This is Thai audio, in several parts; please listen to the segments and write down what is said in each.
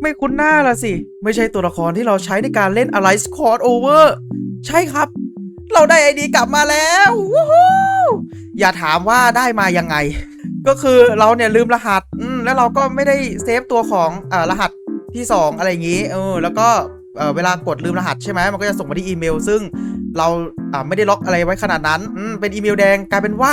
ไม่คุ้นหน้าละสิ ไม่ใช่ตัวละครที่เราใช้ในการเล่น Alice Cross Over ใช่ครับ เราได้ไอดีกลับมาแล้ววอย่าถามว่าได้มายังไง ก็คือเราเนี่ยลืมรหัสแล้วเราก็ไม่ได้เซฟตัวของอรหัสที่ 2 อะไรอย่างนี้เออแล้วก็เเวลากดลืมรหัสใช่ไหมมันก็จะส่งมาที่อีเมล ซึ่งเราไม่ได้ล็อกอะไรไว้ขนาดนั้นเป็นอีเมลแดงกลายเป็นว่า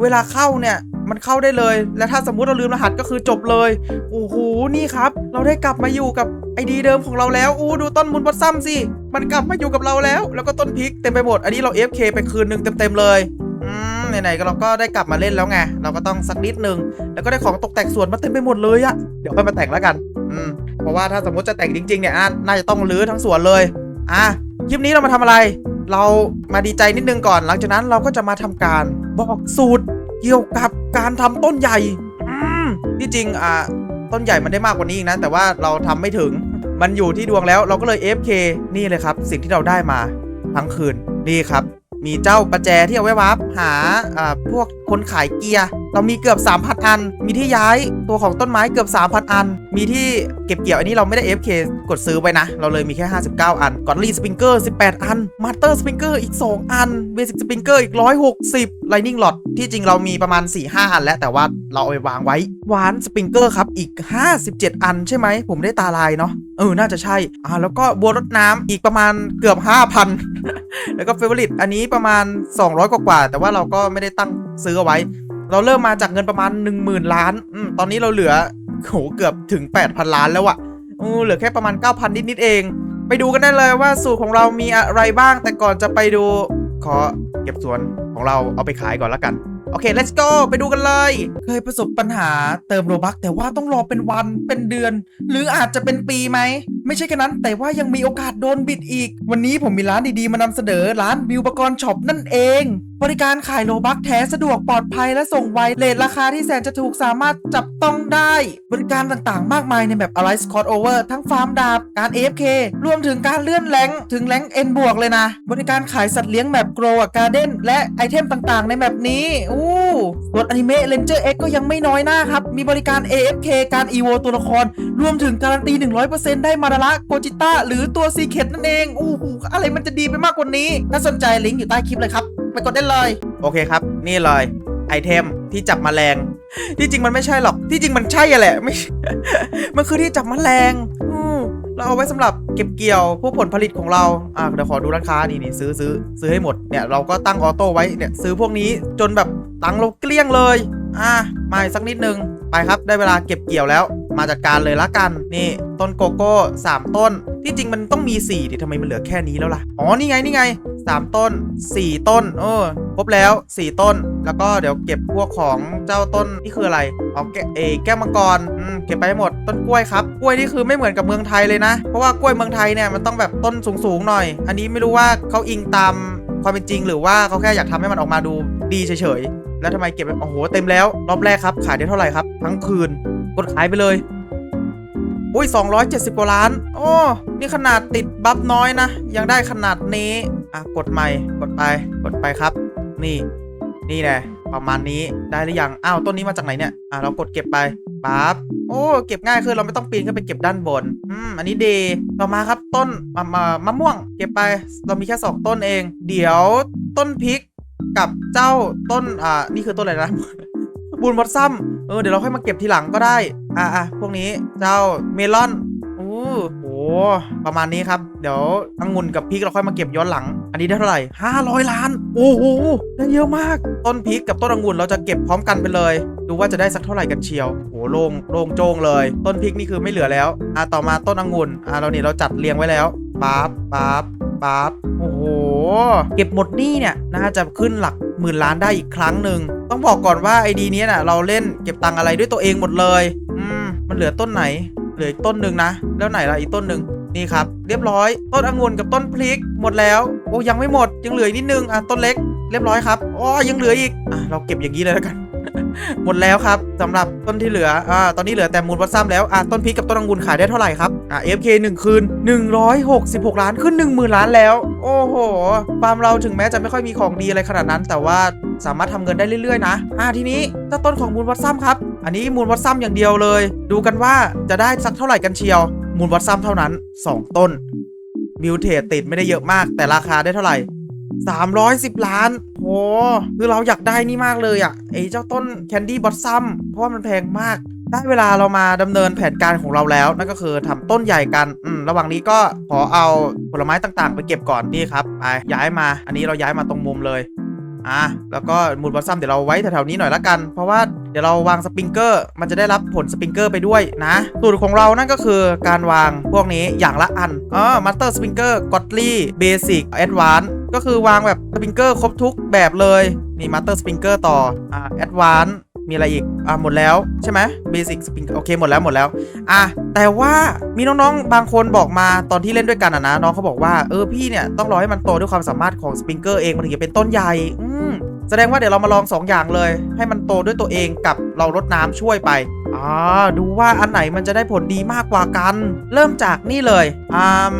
เวลาเข้าเนี่ย มันเข้าได้เลย แล้วถ้าสมมุติเราลืมรหัสก็คือจบเลย โอ้โห นี่ครับ เราได้กลับมาอยู่กับไอดีเดิมของเราแล้ว อู้ดูต้นมุนบอสซัมสิ มันกลับมาอยู่กับเราแล้ว แล้วก็ต้นพริกเต็มไปหมด อันนี้เรา FK ไปคืนหนึ่งเต็มๆเลยอืมไหนๆก็เราก็ได้กลับมาเล่นแล้วไง เราก็ต้องสักนิดนึง แล้วก็ได้ของตกแต่งสวนมาเต็มไปหมดเลยอะเดี๋ยวค่อยมาแต่งแล้วกัน อืม เพราะว่าถ้าสมมติจะแต่งจริงๆเนี่ยน่าจะต้องรื้อทั้งสวนเลย อะ คลิปนี้เรามาทำอะไร เรามาดีใจนิดนึงก่อน หลังจากนั้นเราก็จะมาทำการบอกสูตร เกี่ยวกับการทำต้นใหญ่อืมที่จริงอ่าต้นใหญ่มันได้มากกว่านี้อีกนะ แต่ว่าเราทำไม่ถึงมันอยู่ที่ดวงแล้วเราก็เลย FK นี่เลยครับ สิ่งที่เราได้มาทั้งคืนนี่ครับ มีเจ้าประแจที่เอาไว้วาร์ปหาอ่าพวกคนขายเกียร์ เรามีเกือบ 3,000 อัน มีที่ย้ายตัวของต้นไม้เกือบ 3,000 อัน มีที่เก็บเกี่ยวอันนี้เราไม่ได้ FK กดซื้อไปนะ เราเลยมีแค่ 59 อันกอดลีสปริงเกอร์ 18 อันมาสเตอร์สปริงเกอร์อีก 2 อันเบสิกสปริงเกอร์อีก 160 Lightning Rod ที่จริงเรามีประมาณ 4-5 อันแล้วแต่ว่าเราเอาไปวางไว้หวานสปริงเกอร์ครับอีก 57 อันใช่ไหมผมได้ตาลายเนาะเออน่าจะใช่อ่าแล้วก็บัวรดน้ำอีกประมาณเกือบ 5,000 แล้วก็เฟเวอริตอันนี้ประมาณ 200 กว่า แต่ว่าเราก็ไม่ได้ตั้งซื้อเอาไว้ เราเริ่มมาจากเงินประมาณ 10,000 ล้านอตอนนี้เราเหลือโหเกือบถึง 8,000 ล้านแล้วอะอเหลือแค่ประมาณ 9,000 นิดๆเอง ไปดูกันได้เลยว่าสูตรของเรามีอะไรบ้าง แต่ก่อนจะไปดู ขอเก็บสวนของเราเอาไปขายก่อนละกัน โอเค let's go ไปดูกันเลย เคยประสบปัญหาเติมโลบักแต่ว่าต้องรอเป็นวันเป็นเดือน หรืออาจจะเป็นปีไหม ไม่ใช่แค่นั้น แต่ว่ายังมีโอกาสโดนบิดอีก วันนี้ผมมีร้านดีๆ มานำเสนอร้านบิวปกรณ์ช็อปนั่นเอง บริการขายโลบักแท้สะดวกปลอดภัยและส่งไวเลทราคาที่แสนจะถูกสามารถจับต้องได้ บริการต่างๆ มากมายในแบบ Alliance Crossover ทั้งฟาร์มดาบการ AFK รวมถึงการเลื่อนแรงถึงแรงค์ N บวกเลยนะ บริการขายสัตว์เลี้ยงแบบ Grow a Garden และไอเทมต่างๆ ในแบบนี้ส่วนอนิเมะ Ranger X ก็ยังไม่น้อยหน้าครับ มีบริการ AFK การ EVO ตัวละคร รวมถึงการันตี 100%ได้มาดาระโกจิต้า หรือตัวซีเค t นั่นเองอู้หูอะไรมันจะดีไปมากกว่านี้ ถ้าสนใจลิงก์อยู่ใต้คลิปเลยครับ ไปกดได้เลย โอเคครับ นี่เลยไอเทมที่จับมแมลง ที่จริงมันไม่ใช่หรอก ที่จริงมันใช่อะแหละไม่มันคือที่จับมแมลงเราเอาไว้สำหรับเก็บเกี่ยวพวกผลผลิตของเรา อ่าเดี๋ยวขอดูร้านค้านี่นี่ซื้อซื้อซื้อให้หมด เนี่ยเราก็ตั้งออโต้ไว้ เนี่ยซื้อพวกนี้จนแบบ ตังเราเกลี้ยงเลย อะมาอีกสักนิดนึง ไปครับได้เวลาเก็บเกี่ยวแล้ว มาจัดการเลยละกัน นี่ต้นโกโก้ 3 ต้น ที่จริงมันต้องมี4ดิทำไมมันเหลือแค่นี้แล้วล่ะ อ๋อ นี่ไง นี่ไง 3 ต้น 4 ต้น เออ ครบแล้ว 4 ต้น แล้วก็เดี๋ยวเก็บพวกของเจ้าต้นนี่คืออะไร เอาแกเอแก้วมังกร อืม เก็บไปให้หมด ต้นกล้วยครับ กล้วยนี่คือไม่เหมือนกับเมืองไทยเลยนะ เพราะว่ากล้วยเมืองไทยเนี่ยมันต้องแบบต้นสูงๆหน่อย อันนี้ไม่รู้ว่าเขาอิงตามความเป็นจริงหรือว่าเขาแค่อยากทำให้มันออกมาดูดีเฉย แล้วทำไมเก็บไปโอ้โหเต็มแล้ว รอบแรกครับ ขายได้เท่าไหร่ครับ ทั้งคืน กดขายไปเลยอุ้ย270 กว่าล้าน โอ้ นี่ขนาดติดบัฟน้อยนะ ยังได้ขนาดนี้ อะ กดใหม่ กดไป กดไปครับ นี่ นี่แหละ ประมาณนี้ ได้หรือยัง อ้าว ต้นนี้มาจากไหนเนี่ย อะ เรากดเก็บไปปั๊บ โอ้ เก็บง่ายคือเราไม่ต้องปีนขึ้นไปเก็บด้านบน อืม อันนี้เดย์ต่อมาครับต้นมะมะมะม่วง เก็บไป เรามีแค่สองต้นเอง เดี๋ยวต้นพริก กับเจ้าต้นอ่านี่คือต้นอะไรนะบูนบอสซัมเออเดี๋ยวเราค่อยมาเก็บทีหลังก็ได้ อะอะพวกนี้เจ้าเมลอนโอ้โหประมาณนี้ครับ เดี๋ยวองุ่นกับพริกเราค่อยมาเก็บย้อนหลัง อันนี้ได้เท่าไหร่500 ล้าน โอ้โหได้เยอะมาก ต้นพริกกับต้นองุ่นเราจะเก็บพร้อมกันไปเลย ดูว่าจะได้สักเท่าไหร่กันเชียวโอ้โหโล่งโล่งโจงเลย ต้นพริกนี่คือไม่เหลือแล้วอะต่อมาต้นองุ่นอะเราเนี่ยเราจัดเรียงไว้แล้ว ปั๊บปั๊บปั๊บโอ้โห เก็บหมดนี่เนี่ยน่าจะขึ้นหลักหมื่นล้านได้อีกครั้งหนึ่ง ต้องบอกก่อนว่าไอดีนี้น่ะเราเล่นเก็บตังค์อะไรด้วยตัวเองหมดเลย อืม มันเหลือต้นไหน เหลืออีกต้นหนึ่งนะ แล้วไหนล่ะอีกต้นหนึ่งนี่ครับ เรียบร้อย ต้นองุ่นกับต้นพริกหมดแล้ว โอ้ยังไม่หมดยังเหลืออีกนิดนึงอะต้นเล็ก เรียบร้อยครับอ๋อยังเหลืออีกอะเราเก็บอย่างนี้เลยแล้วกัน หมดแล้วครับสำหรับต้นที่เหลืออ่าตอนนี้เหลือแต่มูลวัตซัมแล้วอะต้นพริกกับต้นองุ่นขายได้เท่าไหร่ครับอะ FK 1 คืน 166 ล้านขึ้น 10,000 ล้านแล้ว โอ้โหฟาร์มเราถึงแม้จะไม่ค่อยมีของดีอะไรขนาดนั้น แต่ว่าสามารถทำเงินได้เรื่อยๆนะ อะทีนี้เจ้าต้นของมูลวัตซัมครับ อันนี้มูลวัดซ้ำอย่างเดียวเลย ดูกันว่าจะได้สักเท่าไหร่กันเชียว มูลวัดซ้ำเท่านั้น 2 ต้นมิวเทติดไม่ได้เยอะมาก แต่ราคาได้เท่าไหร่ 310 ล้าน หคือเราอยากได้นี่มากเลยอะ่ะไอ้เจ้าต้นแคนดี้บอ s ซัมเพราะว่ามันแพงมาก ได้เวลาเรามาดำเนินแผนการของเราแล้ว นั่นก็คือทำต้นใหญ่กันอืมระหว่างนี้ก็ขอเอาผลไม้ต่างๆ ไปเก็บก่อนนี่ครับไปย้ายมา อันนี้เราย้ายมาตรงมุมเลยอะแล้วก็มูลบอสซัมเดี๋ยวเราไว้แถวๆนี้หน่อยละกัน เพราะว่าเดี๋ยวเราวางสปริงเกอร์ มันจะได้รับผลสปริงเกอร์ไปด้วยนะสูตรของเรานั่นก็คือการวางพวกนี้อย่างละอันอ๋อมาสเตอร์สปริงเกอร์กอตลี่เบสิกแอดวาน ก็คือวางแบบสปริงเกอร์ครบทุกแบบเลยนี่มาสเตอร์สปริงเกอร์ต่ออ่าแอดวานมีอะไรอีก อ่าหมดแล้วใช่ไหมเบสิกสปริงโอเค หมดแล้วหมดแล้ว อะ แต่ว่ามีน้องๆ บางคนบอกมาตอนที่เล่นด้วยกันอะนะ น้องเขาบอกว่า เออ พี่เนี่ย ต้องรอให้มันโตด้วยความสามารถของสปริงเกอร์เอง มันถึงจะเป็นต้นใหญ่ อืมแสดงว่าเดี๋ยวเรามาลอง 2 อย่างเลย ให้มันโตด้วยตัวเองกับเรารดน้ำช่วยไปอ่าดูว่าอันไหนมันจะได้ผลดีมากกว่ากัน เริ่มจากนี่เลยอ่า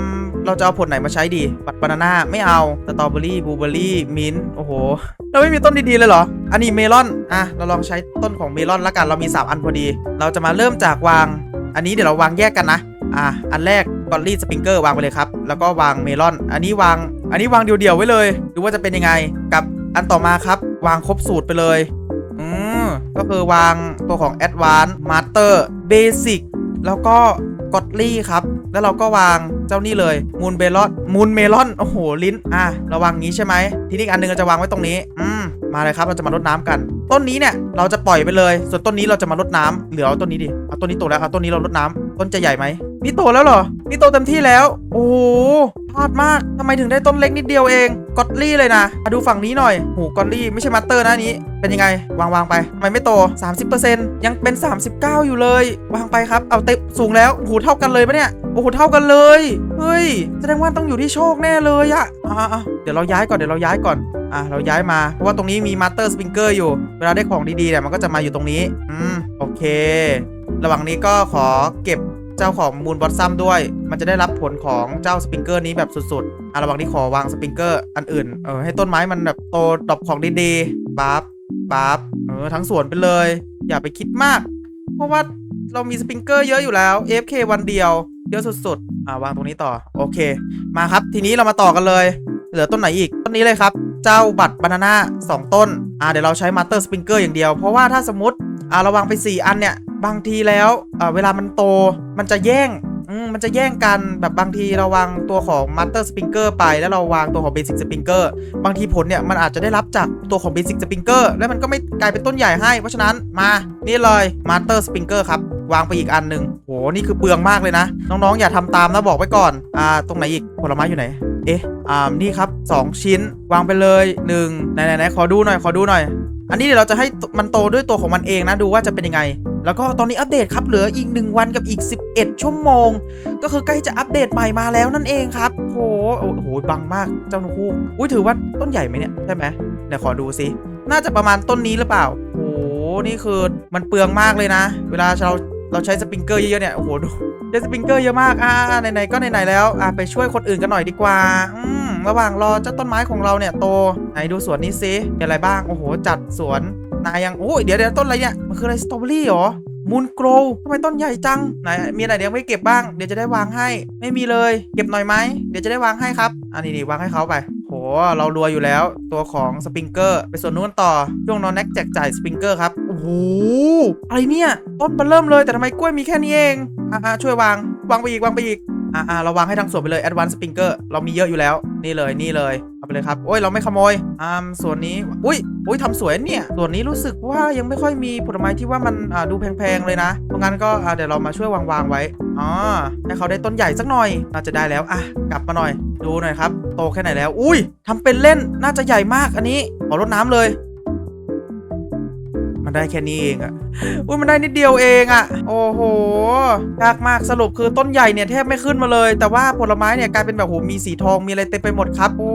เราจะเอาผลไหนมาใช้ดี บัตบานาน่าไม่เอา สตรอเบอรี่บลูเบอรี่ มิ้นโอ้โห เราไม่มีต้นดีๆเลยเหรอ อันนี้เมลอน อะ เราลองใช้ต้นของเมลอนละกัน เรามี 3 อันพอดี เราจะมาเริ่มจากวาง อันนี้เดี๋ยวเราวางแยกกันนะ อะ อันแรกกอลลี่สปริงเกอร์วางไปเลยครับ แล้วก็วางเมลอน อันนี้วาง อันนี้วางเดี่ยวๆไว้เลย ดูว่าจะเป็นยังไง กับอันต่อมาครับ วางครบสูตรไปเลย อืม ก็คือวางตัวของ Advanced Master Basic แล้วก็กอตลี่ครับ แล้วเราก็วางเจ้านี่เลยมูนเบลอนมูนเมลอนโอ้โหลิ้นอะเราวางงี้ใช่ไหมทีนี้อันหนึงเราจะวางไว้ตรงนี้อืมมาเลยครับเราจะมารดน้ำกัน ต้นนี้เนี่ยเราจะปล่อยไปเลย ส่วนต้นนี้เราจะมารดน้ำเหลือเอาต้นนี้ดิเอาต้นนี้โตแล้วเอาต้นนี้เรารดน้ำต้นจะใหญ่ไหมนี่โตแล้วเหรอนี่โตเต็มที่แล้ว โอ้โหพลาดมากทำไมถึงได้ต้นเล็กนิดเดียวเองกอตลี่เลยนะมาดูฝั่งนี้หน่อยโหกอตลี่ไม่ใช่มาสเตอร์นะอันนี้ เป็นยังไง วางวางไปทำไมไม่โต 30%ยังเป็น 39 อยู่เลย วางไปครับเอาเต็มสูงแล้วโอ้โหเท่ากันเลยปะเนี่ย อ้โหเท่ากันเลย เฮ้ย แสดงว่าต้องอยู่ที่โชคแน่เลยอะอะเดี๋ยวเราย้ายก่อนเดี๋ยวเราย้ายก่อน อะเราย้ายมา เพราะว่าตรงนี้มีมาสเตอร์สปริงเกอร์อยู่ เวลาได้ของดีๆเนี่ยมันก็จะมาอยู่ตรงนี้ อืม โอเค ระหว่างนี้ก็ขอเก็บเจ้าของมูลบอสซัมด้วย มันจะได้รับผลของเจ้าสปริงเกอร์นี้แบบสุดๆ อะระหว่างนี้ขอวางสปริงเกอร์อันอื่น เออให้ต้นไม้มันแบบโตดอกของดีๆปั๊บปั๊บ เออทั้งสวนไปเลย อย่าไปคิดมาก เพราะว่าเรามีสปริงเกอร์เยอะอยู่แล้ว AFK วันเดียว เยอะสุดๆ อ่าวางตรงนี้ต่อ โอเค มาครับ ทีนี้เรามาต่อกันเลย เหลือต้นไหนอีก ต้นนี้เลยครับ เจ้าบัตรบานาน่าสองต้น อ่า เดี๋ยวเราใช้มาสเตอร์สปริงเกอร์อย่างเดียว เพราะว่าถ้าสมมติ อ่าเราวางไป 4 อันเนี่ย บางทีแล้ว อ่า เวลามันโต มันจะแย่ง อืมมันจะแย่งกันแบบบางทีเราวางตัวของ Master Springer ไปแล้วเราวางตัวของ Basic Springer บางทีผลเนี่ยมันอาจจะได้รับจากตัวของ Basic Springer แล้วมันก็ไม่กลายเป็นต้นใหญ่ให้ เพราะฉะนั้นมานี่เลย Master Springer ครับวางไปอีกอันหนึ่งโหนี่คือเปลืองมากเลยนะ น้องๆ อย่าทำตามนะบอกไว้ก่อน อ่า ตรงไหนอีกผลไม้อยู่ไหน เอ๊ะ อ่า นี่ครับ 2 ชิ้น วางไปเลย1ไหนไหนไหนขอดูหน่อย ขอดูหน่อย อันนี้เดี๋ยวเราจะให้มันโตด้วยตัวของมันเองนะ ดูว่าจะเป็นยังไง แล้วก็ตอนนี้อัปเดตครับเหลืออีก 1 วันกับอีก 11 ชั่วโมง ก็คือใกล้จะอัปเดตใหม่มาแล้วนั่นเองครับโหโอ้โหบังมากเจ้านกฮูกอุ้ยถือว่าต้นใหญ่ไหมเนี่ยใช่ไหมเดี๋ยวขอดูสิน่าจะประมาณต้นนี้หรือเปล่าโอ้โหนี่คือมันเปลืองมากเลยนะ เวลาเราเราใช้สปริงเกอร์เยอะๆเนี่ยโอ้โหดูใช้สปริงเกอร์เยอะมากอ่าไหนๆก็ไหนๆแล้วอ่าไปช่วยคนอื่นกันหน่อยดีกว่าอืมระหว่างรอเจ้าต้นไม้ของเราเนี่ยโตไหนดูสวนนี้สิมีอะไรบ้างโอ้โหจัดสวน นายยังโอ้ยเดี๋ยวเดี๋ยวต้นอะไรเนี่ยมันคืออะไรสตรอเบอรี่เหรอมูนโกรวทำไมต้นใหญ่จังไหนมีอะไรเดี๋ยวไม่เก็บบ้างเดี๋ยวจะได้วางให้ไม่มีเลย เก็บหน่อยไหมเดี๋ยวจะได้วางให้ครับอันนี้นี่วางให้เขาไปโหเรารวยอยู่แล้วตัวของสปริงเกอร์ไปส่วนนู้นต่อช่วงนอนแน็กแจกจ่ายสปริงเกอร์ครับโอ้โหอะไรเนี่ยต้นมันเริ่มเลยแต่ทำไมกล้วยมีแค่นี้เองอ่าช่วยวางวางไปอีกวางไปอีกอ่าเราวางให้ทั้งสวนไปเลย Advanced Springer เรามีเยอะอยู่แล้วนี่เลยนี่เลย ไปเลยครับโอ้ยเราไม่ขโมยอ่าส่วนนี้อุ้ยอุ้ยทำสวยเนี่ยส่วนนี้รู้สึกว่ายังไม่ค่อยมีผลไม้ที่ว่ามันอ่าดูแพงๆเลยนะเพราะงั้นก็อ่าเดี๋ยวเรามาช่วยวางวางๆไว้อ๋อให้เขาได้ต้นใหญ่สักหน่อย น่าจะได้แล้วอะกลับมาหน่อย ดูหน่อยครับ โตแค่ไหนแล้ว อุ้ยทำเป็นเล่นน่าจะใหญ่มากอันนี้ขอรดน้ำเลย มันได้แค่นี้เองอะอุ้ยมันได้นิดเดียวเองอะโอ้โหยากมากสรุปคือต้นใหญ่เนี่ยแทบไม่ขึ้นมาเลย แต่ว่าผลไม้เนี่ยกลายเป็นแบบโหมีสีทองมีอะไรเต็มไปหมดครับ โอ้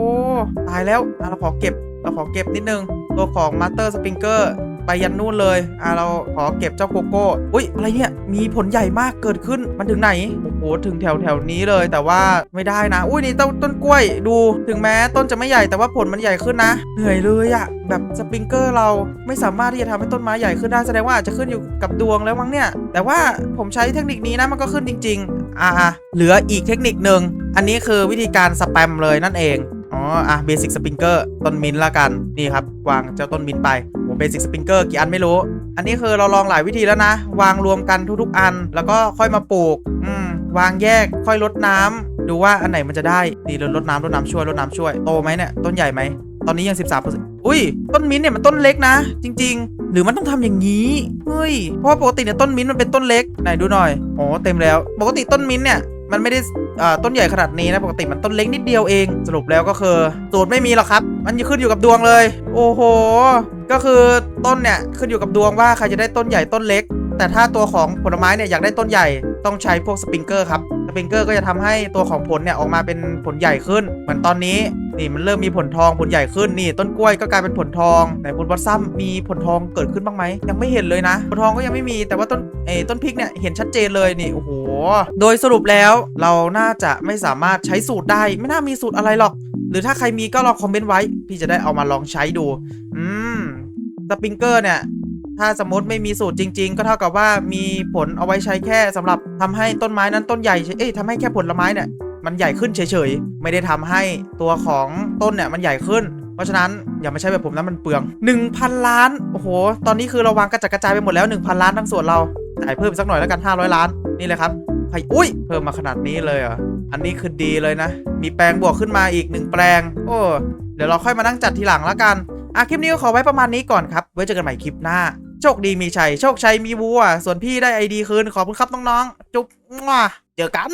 ตายแล้วเราขอเก็บเราขอเก็บนิดนึงตัวของมัตเตอร์สปริงเกอร์ ไปยันนู่นเลยอะเราขอเก็บเจ้าโกโก้อุ้ยอะไรเนี่ยมีผลใหญ่มากเกิดขึ้นมันถึงไหนโอ้โหถึงแถวแถวนี้เลยแต่ว่าไม่ได้นะ อุ้ยนี่ต้นต้นกล้วยดูถึงแม้ต้นจะไม่ใหญ่แต่ว่าผลมันใหญ่ขึ้นนะ เหนื่อยเลยอะแบบสปริงเกอร์เราไม่สามารถที่จะทำให้ต้นไม้ใหญ่ขึ้นได้แสดงว่าอาจจะขึ้นอยู่กับดวงแล้วมั้งเนี่ย แต่ว่าผมใช้เทคนิคนี้นะมันก็ขึ้นจริง ๆ อ่าเหลืออีกเทคนิคหนึ่งอันนี้คือวิธีการสแปมเลยนั่นเองอ๋ออะเบสิกสปริงเกอร์ต้นมินละกันนี่ครับวางเจ้าต้นมินไป เบสิกสปริงเกอร์กี่อันไม่รู้ อันนี้คือเราลองหลายวิธีแล้วนะ วางรวมกันทุกๆ อัน แล้วก็ค่อยมาปลูก อืม วางแยกค่อยลดน้ำดูว่าอันไหนมันจะได้นี่ลดลดน้ำลดน้ำช่วยลดน้ำช่วยโตไหมเนี่ยต้นใหญ่ไหมตอนนี้ยัง 13%อุ้ย ต้นมิ้นเนี่ยมันต้นเล็กนะ จริง ๆ หรือมันต้องทำอย่างนี้ เฮ้ย เพราะว่าปกติเนี่ยต้นมิ้นมันเป็นต้นเล็ก ไหนดูหน่อยโอ้เต็มแล้ว ปกติต้นมิ้นเนี่ย มันไม่ได้ ต้นใหญ่ขนาดนี้นะปกติมันต้นเล็กนิดเดียวเอง สรุปแล้วก็คือสูตรไม่มีหรอกครับ มันขึ้นอยู่กับดวงเลย โอ้โห ก็คือต้นเนี่ยขึ้นอยู่กับดวงว่าใครจะได้ต้นใหญ่ต้นเล็ก แต่ถ้าตัวของผลไม้เนี่ยอยากได้ต้นใหญ่ต้องใช้พวกสปริงเกอร์ครับสปริงเกอร์ก็จะทำให้ตัวของผลเนี่ยออกมาเป็นผลใหญ่ขึ้น เหมือนตอนนี้ นี่มันเริ่มมีผลทองผลใหญ่ขึ้นนี่ ต้นกล้วยก็กลายเป็นผลทองแต่บนบอสซัมมีผลทองเกิดขึ้นบ้างไหมยังไม่เห็นเลยนะ ผลทองก็ยังไม่มีแต่ว่าต้นเอต้นพริกเนี่ยเห็นชัดเจนเลยนี่โอ้โหโดยสรุปแล้วเราน่าจะไม่สามารถใช้สูตรได้ ไม่น่ามีสูตรอะไรหรอก หรือถ้าใครมีก็ลองคอมเมนต์ไว้ พี่จะได้เอามาลองใช้ดู อืมสปริงเกอร์เนี่ยถ้าสมมติไม่มีสูตรจริง ๆ ก็เท่ากับว่ามีผลเอาไว้ใช้แค่สำหรับทำให้ต้นไม้นั้นต้นใหญ่เอ้ยทำให้แค่ผลไม้เนี่ย มันใหญ่ขึ้นเฉยๆ ไม่ได้ทำให้ตัวของต้นเนี่ยมันใหญ่ขึ้น เพราะฉะนั้นอย่ามาใช้แบบผมนะมันเปลือง 1,000 ล้าน โอ้โห ตอนนี้คือเราวางกระจัดกระจายไปหมดแล้ว 1,000 ล้านทั้งส่วนเราจ่ายเพิ่มอีกสักหน่อยแล้วกัน 500 ล้าน นี่เลยครับใครอุ้ย เพิ่มมาขนาดนี้เลยเหรออันนี้คือดีเลยนะ มีแปลงบวกขึ้นมาอีก 1 แปลง โอ้ เดี๋ยวเราค่อยมานั่งจัดทีหลังแล้วกันอะคลิปนี้ก็ขอไว้ประมาณนี้ก่อนครับ ไว้เจอกันใหม่คลิปหน้า โชคดีมีชัย โชคชัยมีวัว ส่วนพี่ได้ไอดีคืน ขอบคุณครับน้องๆ จุ๊บมั่วเจอกัน